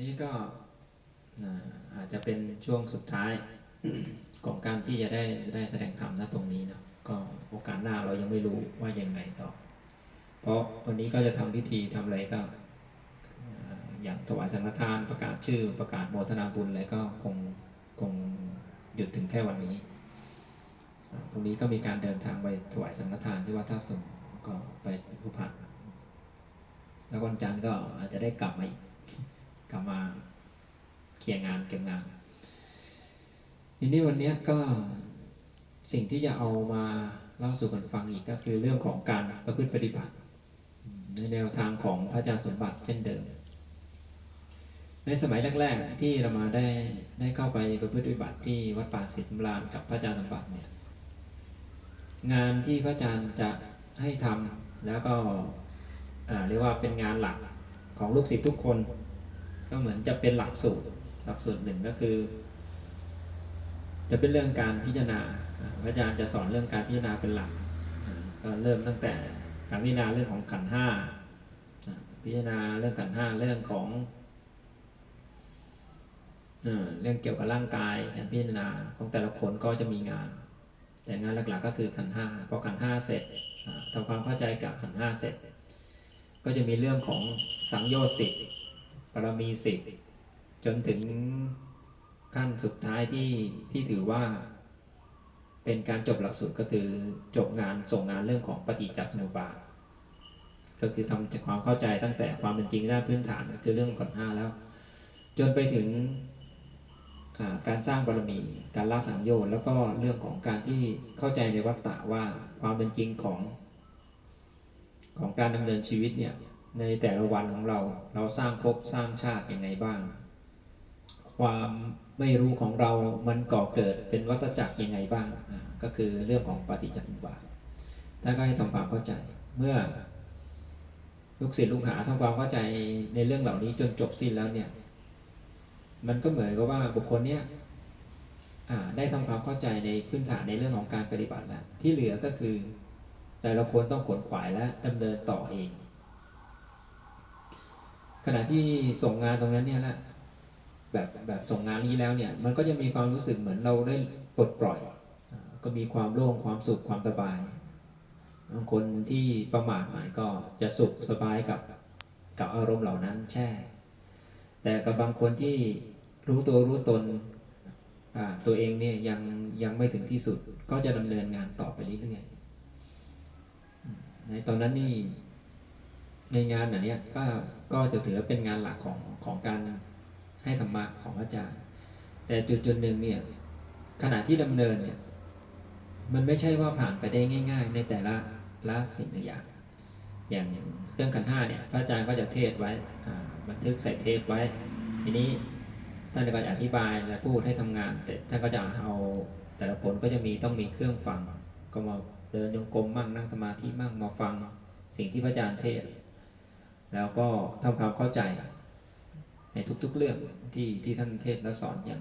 นี้ก็อาจจะเป็นช่วงสุดท้ายของการที่จะได้ได้แสดงธรรมณตรงนี้เนาะก็โอกาสหน้าเรายังไม่รู้ว่ายังไงต่อ เพราะวันนี้ก็จะทำพิธีทำอะไรก็ อย่างถวายสังฆทานประกาศชื่อประกาศโมทนาบุญอะไรก็คงคงหยุดถึงแค่วันนี้อ่าพรุ่งนี้ก็มีการเดินทางไปถวายสังฆทานที่วัดท่าสงก็ไปสุพรรณแล้ววันจันทร์ก็อาจจะได้กลับมาอีก กลับมาเคลียร์งานเก็บงานทีนี้วันนี้ก็สิ่งที่จะเอามาเล่าสู่กันฟังอีกก็คือเรื่องของการประพฤติปฏิบัติ ในแนวทางของพระอาจารย์สมบัติเช่นเดิม ในสมัยแรกๆ ที่เรามาได้ได้เข้าไปประพฤติปฏิบัติที่วัดป่าศิลป์ลานกับพระอาจารย์สมบัติเนี่ยงานที่พระอาจารย์จะให้ทำแล้วก็เรียกว่าเป็นงานหลักของลูกศิษย์ทุกคน ก็เหมือนจะเป็นหลักสูตรหลักสูตรหนึ่งก็คือ จะเป็นเรื่องการพิจารณาพระอาจารย์จะสอนเรื่องการพิจารณาเป็นหลักก็เริ่มตั้งแต่การพิจารณาเรื่องของขันธ์ห้าอ่าพิจารณาเรื่องขันห้าเรื่องของเรื่องเกี่ยวกับร่างกายการพิจารณาของแต่ละคนก็จะมีงาน แต่งานหลักๆก็คือขันห้าพอขันห้าเสร็จอ่าทำความเข้าใจกับขันห้าเสร็จ ก็จะมีเรื่องของสังโยชน์สิ บปรมีสิบจนถึงขั้นสุดท้ายที่ที่ถือว่า เป็นการจบหลักสูตรก็คือจบงานส่งงานเรื่องของปฏิจจสมุปบาทก็คือทำจากความเข้าใจตั้งแต่ความเป็นจริงด้านพื้นฐานก็คือเรื่องก่อนห้าแล้ว จนไปถึงการสร้างบารมี การละสังโยชน์แล้วก็เรื่องของการที่เข้าใจในวัฏฏะว่าความเป็นจริงของ ของการดำเนินชีวิตเนี่ย ในแต่ละวันของเรา เราสร้างภพสร้างชาติอยังไงบ้าง ความไม่รู้ของเรามันก่อเกิดเป็นวัฏจักรยังไงบ้าง ก็คือเรื่องของปฏิจจสมุปบาทท่านก็ให้ทำความเข้าใจ เมื่อลูกศิษย์ลูกหาทำความเข้าใจในเรื่องเหล่านี้จนจบสิ้นแล้วเนี่ย มันก็เหมือนกับว่าบุคคลเนี่ยได้ทำความเข้าใจในพื้นฐานในเรื่องของการปฏิบัติแล้วที่เหลือก็คือ แต่ละคนต้องขวนขวายและดำเนินต่อเอง ขณะที่ส่งงานตรงนั้นเนี่ยแหละแบบแบบส่งงานนี้แล้วเนี่ย มันก็จะมีความรู้สึกเหมือนเราได้ปลดปล่อย ก็มีความโล่งความสุขความสบายบางคนที่ประมาทหน่อยก็จะสุขสบายกับกับอารมณ์เหล่านั้นแช่ แต่กับบางคนที่รู้ตัวรู้ตนตัวเองเนี่ยยังยังไม่ถึงที่สุดก็จะดำเนินงานต่อไปเรื่อยๆในตอนนั้นนี่ ในงานอันเนี้ยก็ก็จะถือว่าเป็นงานหลักของของการให้ธรรมะของอาจารย์ แต่จุดจุดหนึ่งเนี่ยขณะที่ดำเนินเนี่ยมันไม่ใช่ว่าผ่านไปได้ง่าย ๆ ในแต่ละละสิ่งอย่างอย่างเครื่องขันห้าเนี่ยพระอาจารย์ก็จะเทศไว้บันทึกใส่เทปไว้ ทีนี้ท่านก็จะอธิบายและพูดให้ทำงาน แต่ท่านก็จะเอาแต่ละคนก็จะมีต้องมีเครื่องฟัง ก็มาเดินโยงกรมมั่งนั่งสมาธิมั่งมาฟังสิ่งที่พระอาจารย์เทศ แล้วก็ทำความเข้าใจในทุกๆเรื่องที่ที่ท่านเทศและสอนอย่าง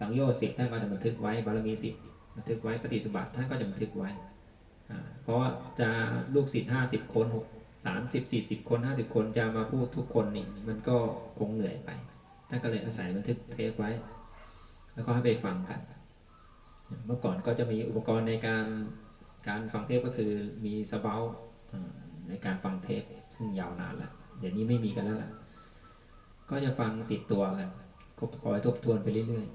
สังโยชน์สิบท่านก็จะบันทึกไว้บารมีสิบบันทึกไว้ปฏิตุบัติท่านก็จะบันทึกไว้เพราะว่าจะลูกศิษย์ห้าสิบคนหกสามสิบสี่สิบคนห้าสิบคนจะมาพูดทุกคนนี่มันก็คงเหนื่อยไปท่านก็เลยอาศัยบันทึกเทปไว้ แล้วก็ให้ไปฟังกัน เมื่อก่อนก็จะมีอุปกรณ์ในการการฟังเทปก็คือมีสเบลในการฟังเทป ซึ่งยาวนานแล้วเดี๋ยวนี้ไม่มีกันแล้วล่ะ ก็จะฟังติดตัวกันคคอยทบทวนไปเรื่อย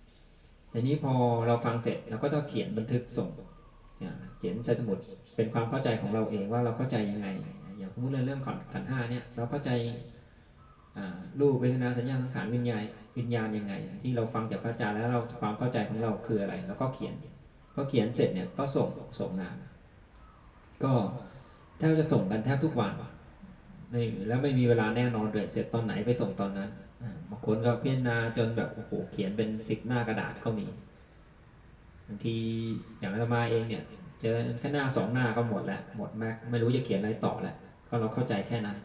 ๆแต่นี้พอเราฟังเสร็จเราก็ต้องเขียนบันทึกส่งเขียนใส่สมุดเป็นความเข้าใจของเราเองว่าเราเข้าใจยังไง อย่างสมมติในเรื่องของขันห้าเนี่ยเราเข้าใจรูปเวทนาสัญญาสังขารวิญญาณวิญญาณยังไง ที่เราฟังจากพระอาจารย์แล้วเราความเข้าใจของเราคืออะไร แล้วก็เขียนพอเขียนเสร็จเนี่ยก็ส่งส่งงาน ก็แทบจะส่งกันแทบทุกวัน ไม่แล้วไม่มีเวลาแน่นอนเลยเสร็จตอนไหนไปส่งตอนนั้นบางคนก็พิจารณาจนแบบโอ้โหเขียนเป็นสิบหน้ากระดาษก็มีบางทีอย่างอาตมาเองเนี่ยเจอแค่หน้าสองหน้าก็หมดแล้วหมดแม็กไม่รู้จะเขียนอะไรต่อแล้วก็เราเข้าใจแค่นั้น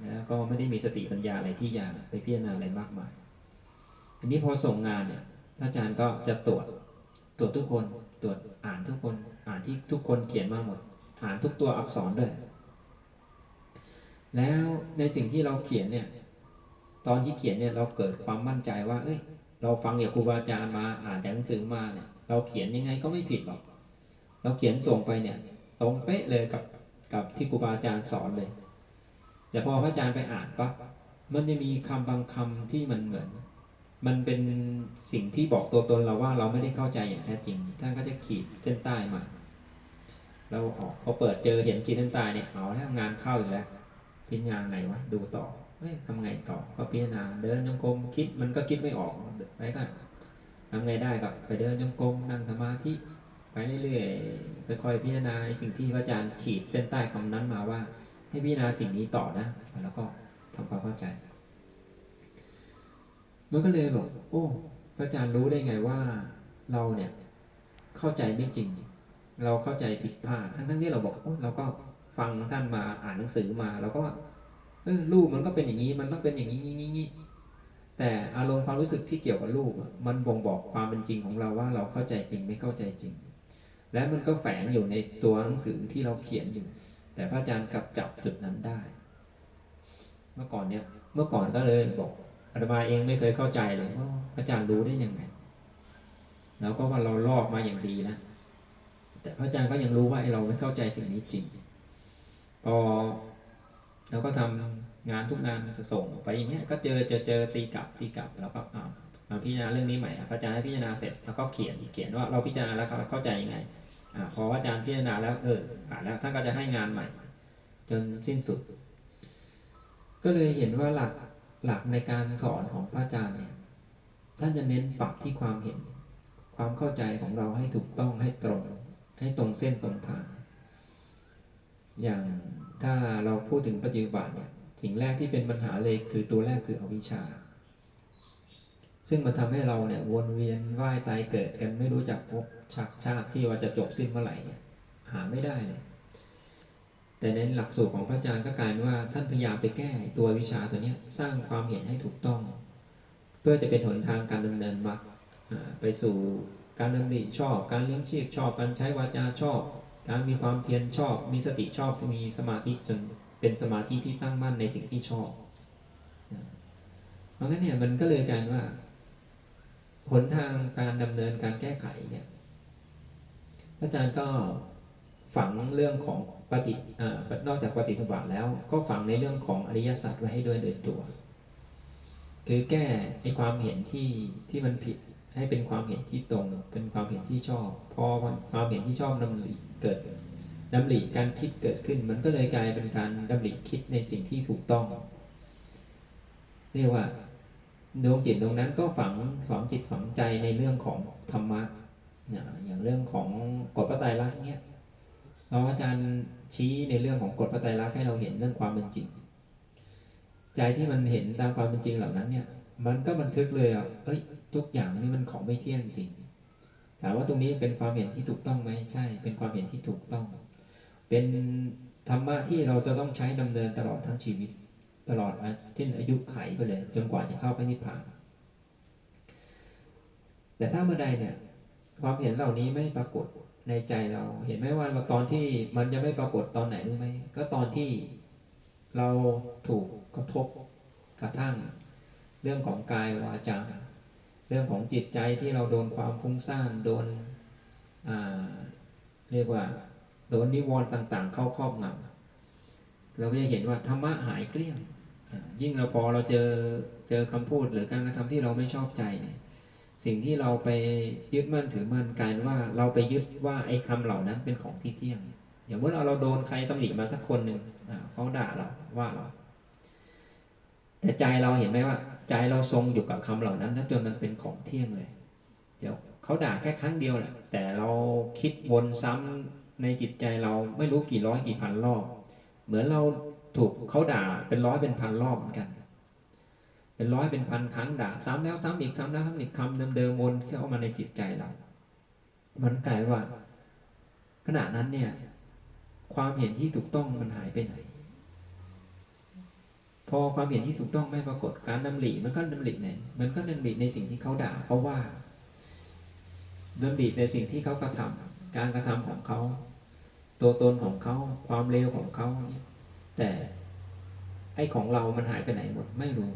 แล้วก็ไม่ได้มีสติปัญญาอะไรที่จะไปพิจารณาอะไรมากมายทีนี้พอส่งงานเนี่ยอาจารย์ก็จะตรวจตรวจทุกคนตรวจอ่านทุกคน อ่านที่ทุกคนเขียนมาหมด อ่านทุกตัวอักษรด้วย แล้วในสิ่งที่เราเขียนเนี่ย ตอนที่เขียนเนี่ยเราเกิดความมั่นใจว่า เอ้ย เราฟังจากครูบาอาจารย์มาอ่านจากหนังสือมาเนี่ย เราเขียนยังไงก็ไม่ผิดหรอก เราเขียนส่งไปเนี่ย ตรงเป๊ะเลยกับกับที่ครูบาอาจารย์สอนเลย แต่พอพระอาจารย์ไปอ่านปั๊บมันจะมีคำบางคำที่มันเหมือน มันเป็นสิ่งที่บอกตัวตนเราว่าเราไม่ได้เข้าใจอย่างแท้จริง ท่านก็จะขีดเส้นใต้มาเราออกพอเปิดเจอเห็นขีดเส้นใต้เนี่ยเอาแล้วงานเข้าอีกแล้ว พิจารณาไงวะดูต่อเฮ้ยทำไงต่อก็พิจารณาเดินจงกรมคิดมันก็คิดไม่ออกไปก็ทำไงได้ก็ไปเดินจงกรมนั่งสมาธิไปเรื่อยๆค่อยพิจารณาในสิ่งที่พระอาจารย์ขีดเส้นใต้คำนั้นมาว่า ให้พิจารณาสิ่งนี้ต่อนะแล้วก็ทำความเข้าใจ มันก็เลยบอกโอ้พระอาจารย์รู้ได้ไงว่าเราเนี่ยเข้าใจไม่จริง เราเข้าใจผิดพลาดทั้งทั้งๆที่เราบอกโอ้เราก็ ฟังท่านมาอ่านหนังสือมาเราก็เออรูปมันก็เป็นอย่างนี้ มันต้องเป็นอย่างนี้นี้นี้แต่อารมณ์ความรู้สึกที่เกี่ยวกับรูปมันบ่งบอกความเป็นจริงของเราว่าเราเข้าใจจริงไม่เข้าใจจริง และมันก็แฝงอยู่ในตัวหนังสือที่เราเขียนอยู่ แต่พระอาจารย์กลับจับจุดนั้นได้ เมื่อก่อนเนี่ยเมื่อก่อนก็เลยบอกอาตมาเองไม่เคยเข้าใจเลยว่าพระอาจารย์รู้ได้ยังไงเราก็ว่าเราลอกมาอย่างดีนะแต่พระอาจารย์ก็ยังรู้ว่าไอเราไม่เข้าใจสิ่งนี้จริง พอเราก็ทำงานทุกงานจะส่งไปอย่างเงี้ยก็เจอเจอเจอตีกลับตีกลับแล้วก็อ่ามาพิจารณาเรื่องนี้ใหม่อะพระอาจารย์ให้พิจารณาเสร็จแล้วก็เขียนเขียนว่าเราพิจารณาแล้วเราเข้าใจยังไงอ่าพออาจารย์พิจารณาแล้วเออผ่านแล้วท่านก็จะให้งานใหม่ จนสิ้นสุด ก็เลยเห็นว่าหลักหลักในการสอนของพระอาจารย์เนี่ย ท่านจะเน้นปรับที่ความเห็น ความเข้าใจของเราให้ถูกต้องให้ตรง ให้ตรงเส้นตรงทาง อย่างถ้าเราพูดถึงปัจจุบันเนี่ยสิ่งแรกที่เป็นปัญหาเลยคือตัวแรกคืออวิชชา ซึ่งมันทำให้เราเนี่ยวนเวียนว่ายตายเกิดกันไม่รู้จักภพชาติชาติที่ว่าจะจบสิ้นเมื่อไหร่เนี่ยหาไม่ได้เลย แต่ในหลักสูตรของพระอาจารย์ก็กลายเป็นว่าท่านพยายามไปแก้ตัววิชาตัวเนี้ยสร้างความเห็นให้ถูกต้อง เพื่อจะเป็นหนทางการดำเนินมรรคไปสู่การดำริชอบ การเลี้ยงชีพชอบ การใช้วาจาชอบ การมีความเพียรชอบ มีสติชอบจะมีสมาธิจนเป็นสมาธิที่ตั้งมั่นในสิ่งที่ชอบเพราะงั้นเนี่ยมันก็เลยกายเป็นว่าหนทางการดำเนินการแก้ไขเนี่ยพระอาจารย์ก็ฝังเรื่องของปฏิอนอกจากปฏิทุบาทแล้ว ก็ฝังในเรื่องของอริยสัจไว้ให้ด้วยโดยตัว คือแก้ไอความเห็นที่ที่มันผิดให้เป็นความเห็นที่ตรง เป็นความเห็นที่ชอบ พอความเห็นที่ชอบดำริ เกิดดำริการคิดเกิดขึ้น มันก็เลยกลายเป็นการดำริคิดในสิ่งที่ถูกต้อง เรียกว่าดวงจิตดวงนั้นก็ฝังฝังจิตฝังใจในเรื่องของธรรมะอย่างเรื่องของกฎพระไตรลักษณ์เนี่ยเราอาจารย์ชี้ในเรื่องของกฎพระไตรลักษณ์ให้เราเห็นเรื่องความเป็นจริง ใจที่มันเห็นตามความเป็นจริงเหล่านั้นเนี่ย มันก็บันทึกเลยอะเอ้ย ทุกอย่างนี่มันของไม่เที่ยงจริง ถามว่าตรงนี้เป็นความเห็นที่ถูกต้องไหมใช่ เป็นความเห็นที่ถูกต้อง เป็นธรรมะที่เราจะต้องใช้ดำเนินตลอดทั้งชีวิต ตลอดเช่นอายุไขไปเลย จนกว่าจะเข้าพระนิพพาน แต่ถ้าเมื่อใดเนี่ย ความเห็นเหล่านี้ไม่ปรากฏในใจเรา เห็นไหมว่าเราตอนที่มันจะไม่ปรากฏตอนไหนรู้ไหมก็ตอนที่เราถูกกระทบกระทั่ง เรื่องของกายวาจา รื่องของจิตใจที่เราโดนความฟุ้งซ่านโดนเรียกว่า โดนนิวรณ์ต่างๆ เข้าครอบงำเราก็จะเห็นว่าธรรมะหายเกลี้ยงยิ่งเราพอเราเจอเจอคำพูดหรือการกระทำที่เราไม่ชอบใจเนี่ยสิ่งที่เราไปยึดมั่นถือมั่นกลายเป็นว่าเราไปยึดว่าไอ้คำเหล่านั้นเป็นของที่เที่ยง อย่างเมื่อเราเราโดนใครตำหนิมาสักคนหนึ่งเขาด่าเราว่าเราแต่ใจเราเห็นไหมว่า ใจเราทรงอยู่กับคำเหล่านั้นจนมันเป็นของเที่ยงเลย เดี๋ยวเขาด่าแค่ครั้งเดียวแหละ แต่เราคิดวนซ้ำในจิตใจเราไม่รู้กี่ร้อยกี่พันรอบ เหมือนเราถูกเขาด่าเป็นร้อยเป็นพันรอบเหมือนกัน เป็นร้อยเป็นพันครั้งด่าซ้ำแล้วซ้ำอีกซ้ำแล้วซ้ำอีกคำเดิมๆวนเข้ามาในจิตใจเรา มันกลายว่าขณะนั้นเนี่ย ความเห็นที่ถูกต้องมันหายไปไหน อความเห็นที่ถูกต้องไม่ปรากฏการดำริมันก็ดำริในมันก็ดำริในสิ่งที่เขาด่าเขาว่าดำริในสิ่งที่เขากระทำการกระทำของเขา ตัวตนของเขาความเลวของเขาเนี่ยแต่ไอ้ของเรามันหายไปไหนหมดไม่รู้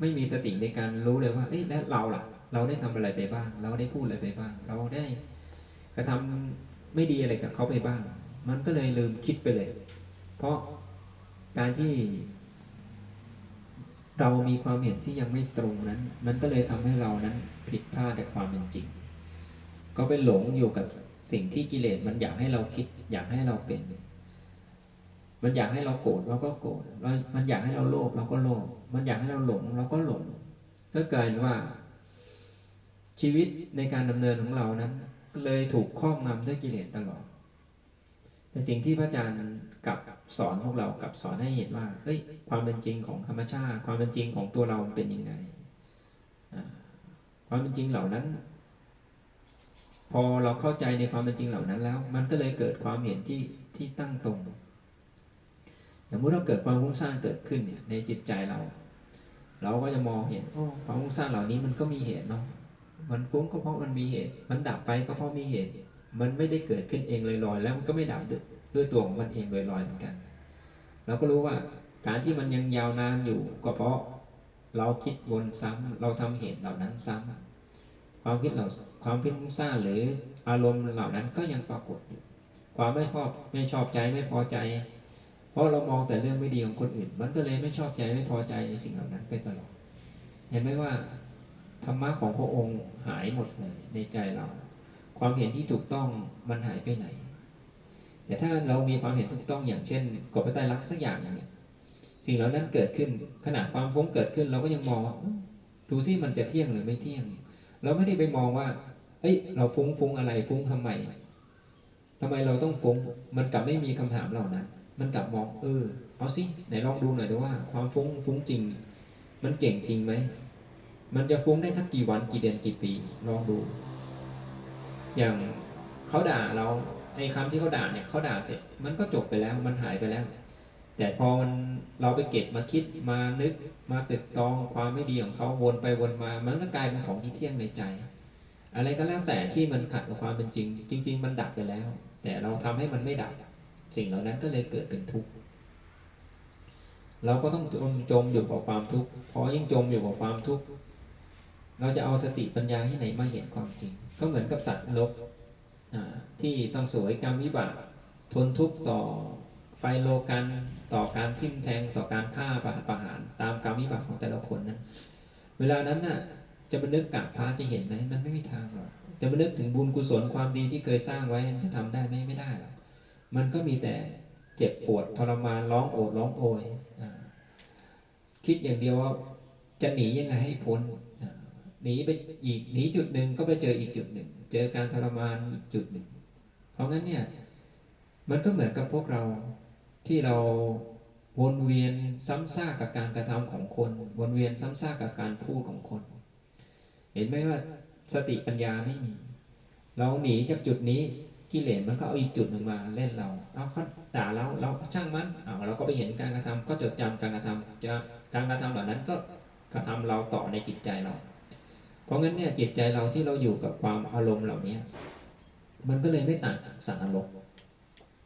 ไม่มีสติในการรู้เลยว่า เอ๊ะแล้วเราล่ะ เราได้ทำอะไรไปบ้าง เราได้พูดอะไรไปบ้าง เราได้กระทำไม่ดีอะไรกับเขาไปบ้าง มันก็เลยลืมคิดไปเลย เพราะการที่ เรามีความเห็นที่ยังไม่ตรงนั้น มันก็เลยทำให้เรานั้นผิดพลาดจากความเป็นจริง ก็ไปหลงอยู่กับสิ่งที่กิเลสมันอยากให้เราคิด อยากให้เราเป็น มันอยากให้เราโกรธเราก็โกรธมันอยากให้เราโลภเราก็โลภมันอยากให้เราหลงเราก็หลงก็กลายเป็นว่า ชีวิตในการดำเนินของเรานั้น เลยถูกครอบงำด้วยกิเลสตลอดแต่สิ่งที่พระอาจารย์กลับ สอนพวกเรากับสอนให้เห็นว่าเอ้ยความเป็นจริงของธรรมชาติ ความเป็นจริงของตัวเราเป็นยังไงความเป็นจริงเหล่านั้น พอเราเข้าใจในความเป็นจริงเหล่านั้นแล้ว มันก็เลยเกิดความเห็นที่ที่ตั้งตรงอย่เมื่อเราเกิดความฟุ้งซ่านเกิดขึ้นเนี่ยในจิตใจเรา เราก็จะมองเห็นโอ้ความฟุ้งซ่านเหล่านี้มันก็มีเหตุเนาะมันฟุ้งก็เพราะมันมีเหตุ มันดับไปก็เพราะมีเหตุ มันไม่ได้เกิดขึ้นเองลอยๆแล้วมันก็ไม่ดับด้้วยตัวของมันเองลอยๆเหมือนกัน เราก็รู้ว่าการที่มันยังยาวนานอยู่ ก็เพราะเราคิดวนซ้ำเราทำเหตุเหล่านั้นซ้ำความคิดเหล่าความคิดฟุ้งซ่าหรืออารมณ์เหล่านั้นก็ยังปรากฏอยู่ ความไม่ชอบไม่ชอบใจไม่พอใจ เพราะเรามองแต่เรื่องไม่ดีของคนอื่น มันก็เลยไม่ชอบใจไม่พอใจในสิ่งเหล่านั้นไปตลอด เห็นไหมว่าธรรมะของพระองค์หายหมดเลยในใจเรา ความเห็นที่ถูกต้องมันหายไปไหน แต่ถ้าเรามีความเห็นถูกต้องอย่างเช่นกฎพระไตรลักษณ์สักอย่างเนี่ยสิ่งเหล่านั้นเกิดขึ้นขณะความฟุ้งเกิดขึ้น เราก็ยังมองว่าดูซิมันจะเที่ยงหรือไม่เที่ยง เราไม่ได้ไปมองว่าเอ้ย เราฟุ้งฟุ้งอะไรฟุ้งทำไมทำไมเราต้องฟุ้ง มันกลับไม่มีคำถามเหล่านั้น มันกลับมองเออเอาสิไหนลองดูหน่อยดูว่า ความฟุ้งฟุ้งจริง มันเก่งจริงไหมมันจะฟุ้งได้ทักกี่วันกี่เดือนกี่ปีลองดู อย่างเขาด่าเรา ไอ้คำที่เขาด่าเนี่ยเขาด่าเสร็จ มันก็จบไปแล้วมันหายไปแล้ว แต่พอมันเราไปเก็บมาคิดมานึกมาตึกตองความไม่ดีของเขาวนไปวนมา มันก็กลายเป็นของที่เที่ยงในใจ อะไรก็แล้วแต่ที่มันขัดกับความเป็นจริง จริง ๆ มันดับไปแล้ว แต่เราทำให้มันไม่ดับ สิ่งเหล่านั้นก็เลยเกิดเป็นทุกข์เราก็ต้องจมจมอยู่กับความทุกข์พอยิ่งจมอยู่กับความทุกข์เราจะเอาสติปัญญาที่ไหนมาเห็นความจริง ก็เหมือนกับสัตว์นรก ที่ต้องสวยกรรมวิบากทนทุกข์ต่อไฟโลกันต่อการทิ่มแทงต่อการฆ่าประหารประหารตามกรรมวิบากของแต่ละคนนั้นเวลานั้นน่ะ จะมานึกกับพระจะเห็นไหมมันไม่มีทางหรอกจะมานึกถึงบุญกุศลความดีที่เคยสร้างไว้จะทำได้ไหมไม่ได้หรอกมันก็มีแต่เจ็บปวดทรมานร้องโอดร้องโอยอคิดอย่างเดียวว่าจะหนียังไงให้พ้น หนีไปอีกหนีจุดหนึ่งก็ไปเจออีกจุดหนึ่ง เจอการทรมานอีกจุดหนึ่ง เพราะงั้นเนี่ย มันก็เหมือนกับพวกเราที่เราวนเวียนซ้ำซากกับการกระทำของคน วนเวียนซ้ำซากกับการพูดของคน เห็นไหมว่าสติปัญญาไม่มี เราหนีจากจุดนี้กิเลสมันก็เอาอีกจุดหนึ่งมาเล่นเราเอาเขาด่าเราเราช่างมันเอาเราก็ไปเห็นการกระทำก็จดจำการกระทำจะการกระทำเหล่านั้นก็กระทำเราต่อในจิตใจเรา เพราะงั้นเนี่ยจิตใจเราที่เราอยู่กับความอารมณ์เหล่านี้มันก็เลยไม่ต่างจากสัตว์นรก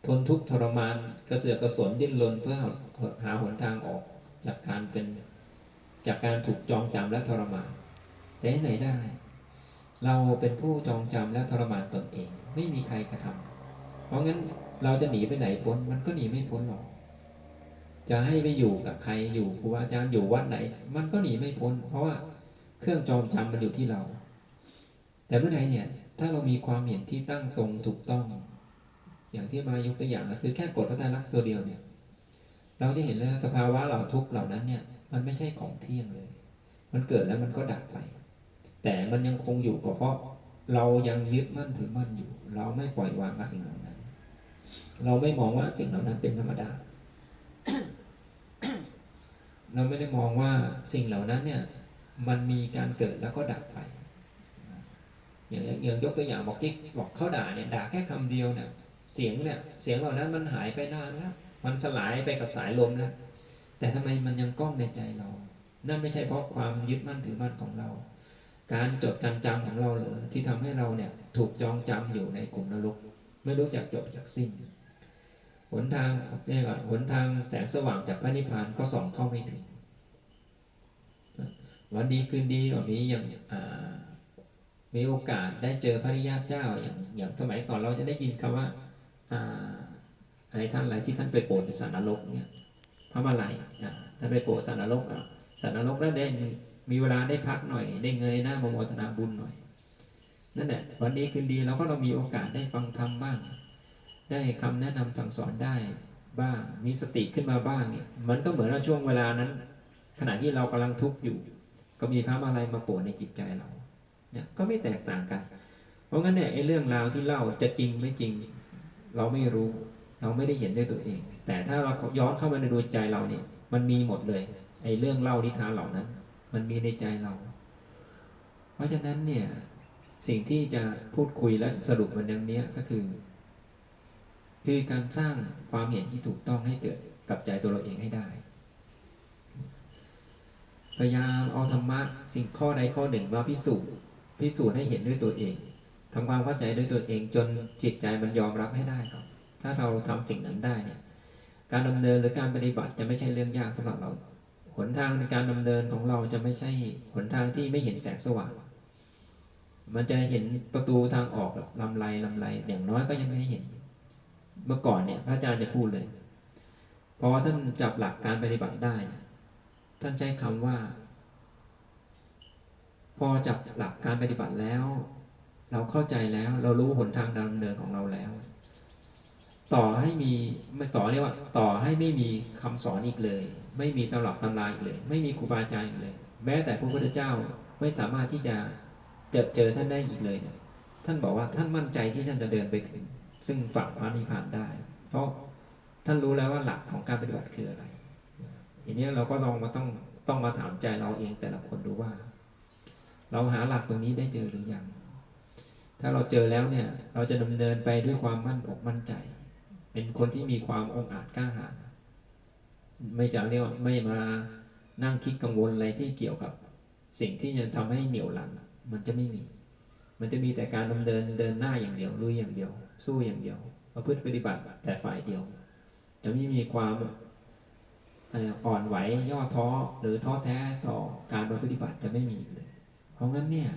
ทนทุกข์ทรมานกระเสือกกระสนดิ้นรนเพื่อหาหนทางออกจากการเป็นจากการถูกจองจำและทรมาน แต่ไหนได้ เราเป็นผู้จองจำและทรมานตนเอง ไม่มีใครกระทำเพราะงั้นเราจะหนีไปไหนพ้นมันก็หนีไม่พ้นหรอกจะให้ไปอยู่กับใครอยู่ครูอาจารย์อยู่วัดไหน มันก็หนีไม่พ้น เพราะว่า เครื่องจองจำมันอยู่ที่เรา แต่เมื่อไหร่เนี่ย ถ้าเรามีความเห็นที่ตั้งตรงถูกต้อง อย่างที่มายกตัวอย่างก็คือแค่กดพระไตรลักษณ์ตัวเดียวเนี่ย เราจะเห็นเลยว่าสภาวะเหล่าทุกเหล่านั้นเนี่ย มันไม่ใช่ของเที่ยงเลย มันเกิดแล้วมันก็ดับไป แต่มันยังคงอยู่เพราะเรายังยึดมั่นถือมั่นอยู่ เราไม่ปล่อยวางกับสิ่งเหล่านั้น เราไม่มองว่าสิ่งเหล่านั้นเป็นธรรมดา เราไม่ได้มองว่าสิ่งเหล่านั้นเนี่ย มันมีการเกิดแล้วก็ดับไป อย่างอย่างยกตัวอย่างบอกที่บอกเขาด่าเนี่ยด่าแค่คำเดียวเนี่ยเสียงเนี่ยเสียงเหล่านั้นมันหายไปนานแล้วมันสลายไปกับสายลมแล้วแต่ทำไมมันยังก้องในใจเรา นั่นไม่ใช่เพราะความยึดมั่นถือมั่นของเรา การจดการจำของเราเหรอที่ทำให้เราเนี่ยถูกจองจำอยู่ในกลุ่มนรกไม่รู้จักจบจากสิ้นหนทางเรียกว่าหนทางแสงสว่างจากพระนิพพานก็ส่องเข้าไม่ถึง วันดีคืนดีแบบนี้ย่างมีโอกาสได้เจอพระริยาเจ้าอย่างอย่างสมัยก่อนเราจะได้ยินคำว่าอ่าอะไรท่านอะไรที่ท่านไปโปรดในสารนรกเนี่ยพระมาลัยท่านไปโปรดสารนรกสารนรกแล้วได้มีเวลาได้พักหน่อย ได้เงยหน้ามโมทนาบุญหน่อยนั่นแหละวันดีคืนดีเราก็เรามีโอกาสได้ฟังธรรมบ้าง ได้คำแนะนำสั่งสอนได้บ้างมีสติขึ้นมาบ้างเนี่ยมันก็เหมือนว่าช่วงเวลานั้น ขณะที่เรากำลังทุกข์อยู่ ก็มีพระมาลัยมาโปรดในจิตใจเราเนี่ยก็ไม่แตกต่างกัน เพราะงั้นเนี่ยไอ้เรื่องราวที่เล่าจะจริงไม่จริง เราไม่รู้ เราไม่ได้เห็นด้วยตัวเอง แต่ถ้าเราย้อนเข้ามาในดวงใจเราเนี่ย มันมีหมดเลย ไอ้เรื่องเล่านิทานเหล่านั้น มันมีในใจเรา เพราะฉะนั้นเนี่ยสิ่งที่จะพูดคุยและสรุปมันอย่างนี้ก็คือ คือการสร้างความเห็นที่ถูกต้องให้เกิดกับใจตัวเราเองให้ได้ พยายามเอาธรรมะสิ่งข้อใดข้อหนึ่งมาพิสูจน์พิสูจน์ให้เห็นด้วยตัวเองทำความเข้าใจด้วยตัวเองจนจิตใจมันยอมรับให้ได้ก่อนถ้าเราทำสิ่งนั้นได้เนี่ย การดำเนินหรือการปฏิบัติจะไม่ใช่เรื่องยากสำหรับเราหนทางในการดำเนินของเราจะไม่ใช่หนทางที่ไม่เห็นแสงสว่าง มันจะเห็นประตูทางออกแบบลำไรลำไรอย่างน้อยก็ยังไม่เห็น เมื่อก่อนเนี่ย พระอาจารย์จะพูดเลยพอท่านจับหลักการปฏิบัติได้เนี่ย ท่านใช้คำว่า พอจับหลักการปฏิบัติแล้ว เราเข้าใจแล้ว เรารู้หนทางดำเนินของเราแล้ว ต่อให้มีไม่ต่อเรียกว่า ต่อให้ไม่มีคำสอนอีกเลย ไม่มีตำรับตำราอีกเลย ไม่มีครูบาอาจารย์อีกเลย แม้แต่พระพุทธเจ้าไม่สามารถที่จะเจอเจอท่านได้อีกเลยเนี่ยท่านบอกว่าท่านมั่นใจที่ท่านจะเดินไปถึง ซึ่งฝั่งพระนิพพานได้ เพราะท่านรู้แล้วว่าหลักของการปฏิบัติคืออะไร ทีนี้เราก็ลองมาต้องต้องมาถามใจเราเองแต่ละคนดูว่า เราหาหลักตรงนี้ได้เจอหรือยังถ้าเราเจอแล้วเนี่ย เราจะดำเนินไปด้วยความมั่นอกมั่นใจ เป็นคนที่มีความองอาจกล้าหาญไม่จะเรียกไม่มานั่งคิดกังวลอะไรที่เกี่ยวกับ สิ่งที่จะทำให้เหนียวหลัง มันจะไม่มี มันจะมีแต่การดำเนินเดินหน้าอย่างเดียวลุยอย่างเดียว สู้อย่างเดียวประพฤติปฏิบัติแต่ฝ่ายเดียว จะไม่มีความ อ่อนไหวย่อท้อหรือท้อแท้ต่อการปฏิบัติจะไม่มีเลย เพราะงั้นเนี่ย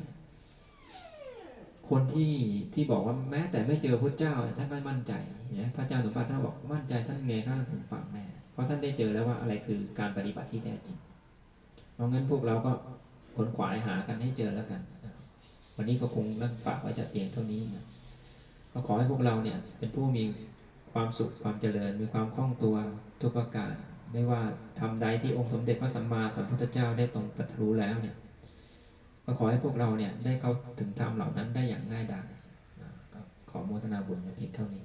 คนที่ที่บอกว่าแม้แต่ไม่เจอพระเจ้าท่านไม่มั่นใจนะพระเจ้าหนุนปัตท่านบอกมั่นใจท่านไงท่านถึงฝั่งแน่เพราะท่านได้เจอแล้วว่าอะไรคือการปฏิบัติที่แท้จริง เพราะงั้นพวกเราก็ขนขวายหากันให้เจอแล้วกัน วันนี้ก็คงนั่งฝากไว้จะเพียงเท่านี้นะก็ขอให้พวกเราเนี่ยเป็นผู้มีความสุขความเจริญมีความคล่องตัวทุกประการ ไม่ว่าทำใดที่องค์สมเด็จพระสัมมาสัมพุทธเจ้าได้ตรงตรัสรู้แล้วเนี่ยก็ขอให้พวกเราเนี่ยได้เข้าถึงธรรมเหล่านั้นได้อย่างง่ายดายขอโมทนาบุญในเพียงเท่านี้